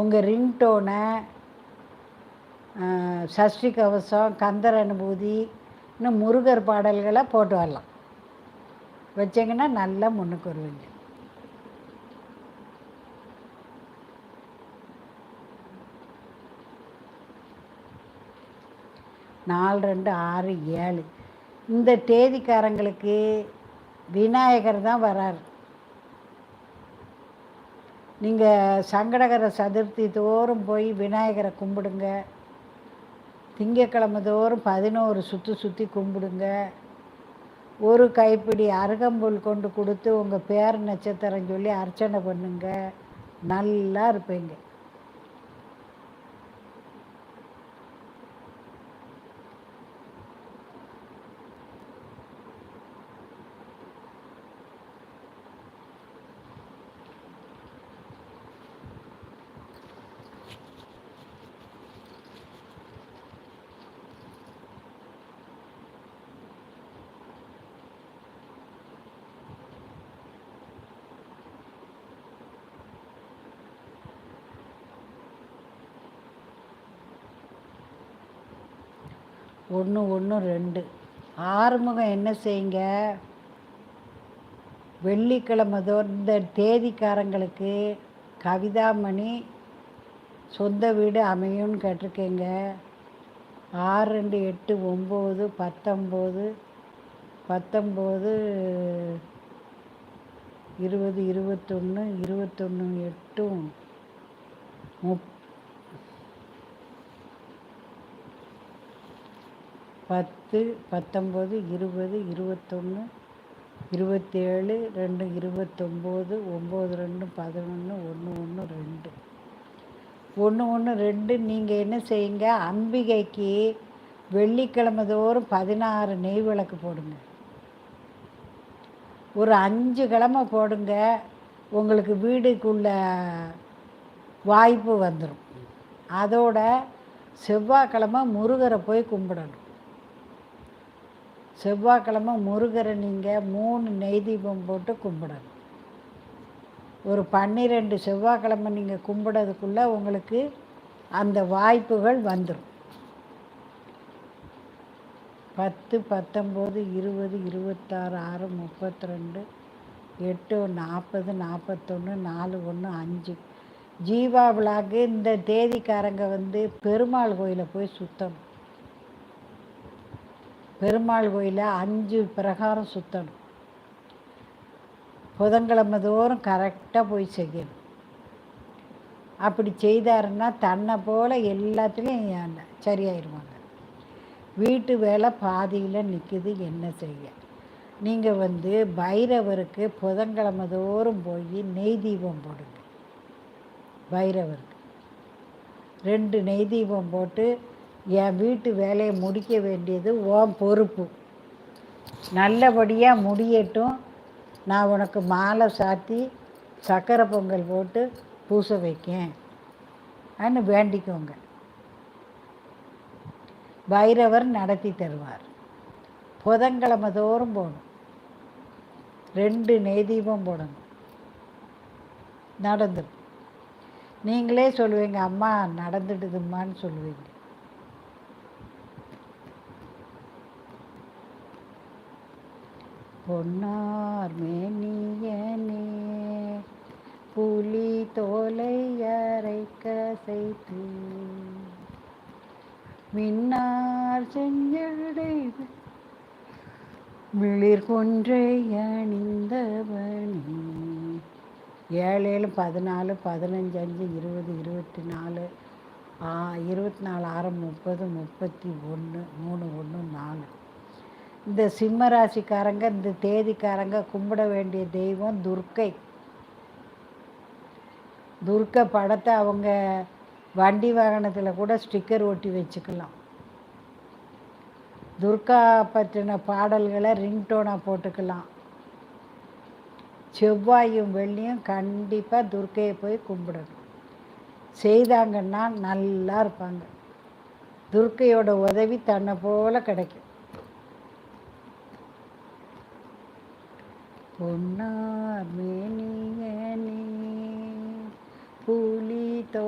உங்கள் ரிங்டோனை சஷ்டி கவசம் கந்தர் அனுபூதி இன்னும் முருகர் பாடல்களை போட்டு வரலாம். வச்சிங்கன்னா நல்லா முன்னுக்கு வருவீங்க. நாலு ரெண்டு ஆறு ஏழு. இந்த தேதிக்காரங்களுக்கு விநாயகர் தான் வராரு. நீங்கள் சங்கடகர சதுர்த்தி தோறும் போய் விநாயகரை கும்பிடுங்க. திங்கக்கிழமை தோறும் பதினோரு சுற்றி சுற்றி கும்பிடுங்க. ஒரு கைப்பிடி அருகம்புல் கொண்டு கொடுத்து உங்கள் பேர் நட்சத்திரம் சொல்லி அர்ச்சனை பண்ணுங்க. நல்லா இருப்பீங்க. ஒன்று ஒன்று ரெண்டு. ஆறுமுகம் என்ன செய்யுங்க? வெள்ளிக்கிழமை இந்த தேதிக்காரங்களுக்கு கவிதாமணி சொந்த வீடு அமையும்னு கேட்டிருக்கேங்க. ஆறு ரெண்டு எட்டு ஒம்பது பத்தொம்போது பத்தொம்போது இருபது இருபத்தொன்று இருபத்தொன்று எட்டும். முப் பத்து பத்தொம்போது இருபது இருபத்தொன்று இருபத்தேழு ரெண்டு இருபத்தொம்போது ஒம்பது ரெண்டு பதினொன்று ஒன்று ஒன்று ரெண்டு. ஒன்று ஒன்று ரெண்டு நீங்கள் என்ன செய்யுங்க? அம்பிகைக்கு வெள்ளிக்கிழமை தோறும் பதினாறு நெய் விளக்கு போடுங்க. ஒரு அஞ்சு கிழமை போடுங்க உங்களுக்கு வீடுக்குள்ள வாய்ப்பு வந்துடும் அதோட செவ்வாய்க்கிழமை முருகரை போய் கும்பிடணும். செவ்வாய்க்கிழமை முருகரை நீங்கள் மூணு நெய் தீபம் போட்டு கும்பிடணும். ஒரு பன்னிரெண்டு செவ்வாய்க்கிழமை நீங்கள் கும்பிடறதுக்குள்ளே உங்களுக்கு அந்த வாய்ப்புகள் வந்துடும் பத்து பத்தொம்போது இருபது இருபத்தாறு ஆறு முப்பத்தி ரெண்டு எட்டு நாற்பது நாற்பத்தொன்று நாலு ஒன்று அஞ்சு. ஜீவா விழாக்கு இந்த தேதிக்காரங்க வந்து பெருமாள் கோயிலை போய் சுற்றணும் பெருமாள் கோயிலை அஞ்சு பிரகாரம் சுற்றணும் புதன்கிழமை தோறும் கரெக்டாக போய் செய்யணும். அப்படி செய்தாருன்னா தன்னை போல் எல்லாத்துலேயும் சரியாயிருவாங்க. வீட்டு வேலை பாதியில் நிற்குது என்ன செய்ய? நீங்கள் வந்து பைரவருக்கு புதன்கிழமை தோறும் போய் நெய் தீபம் போடுங்க. பைரவருக்கு. ரெண்டு நெய் தீபம் போட்டு என் வீட்டு வேலையை முடிக்க வேண்டியது ஓம் பொறுப்பு. நல்லபடியாக முடியட்டும். நான் உனக்கு மாலை சாத்தி சக்கரை பொங்கல் போட்டு பூச வைக்கேன். அன்னு வேண்டிக்கோங்க. பைரவர் நடத்தி தருவார். புதன்கிழமை தோறும் போகணும். ரெண்டு நெய்தீபம் போடணும். நடந்துடும் நீங்களே சொல்லுவீங்க அம்மா நடந்துடுதும்மான்னு சொல்லுவீங்க. பொன்னார் மேனியனே புலி தோலை அரைக்க செய்து மின்னார் செஞ்சடை மிளிர் கொன்றை அணிந்தவனே. ஏழு ஏழு பதினாலு பதினஞ்சு அஞ்சு இருபது இருபத்தி நாலு இருபத்தி நாலு ஆறு முப்பது முப்பத்தி ஒன்று மூணு ஒன்று நாலு. இந்த சிம்ம ராசிக்காரங்க இந்த தேதிக்காரங்க கும்பிட வேண்டிய தெய்வம் துர்க்கை. துர்க்கை படத்தை அவங்க வண்டி வாகனத்தில் கூட ஸ்டிக்கர் ஒட்டி வச்சுக்கலாம். துர்கா பற்றின பாடல்களை ரிங்டோனாக போட்டுக்கலாம். செவ்வாயும் வெள்ளியும் கண்டிப்பாக துர்க்கையை போய் கும்பிடணும். செய்தாங்கன்னா நல்லா இருப்பாங்க. துர்க்கையோட உதவி தன்னை போல் கிடைக்கும். பொன்னார் மேனியனே புலி தோ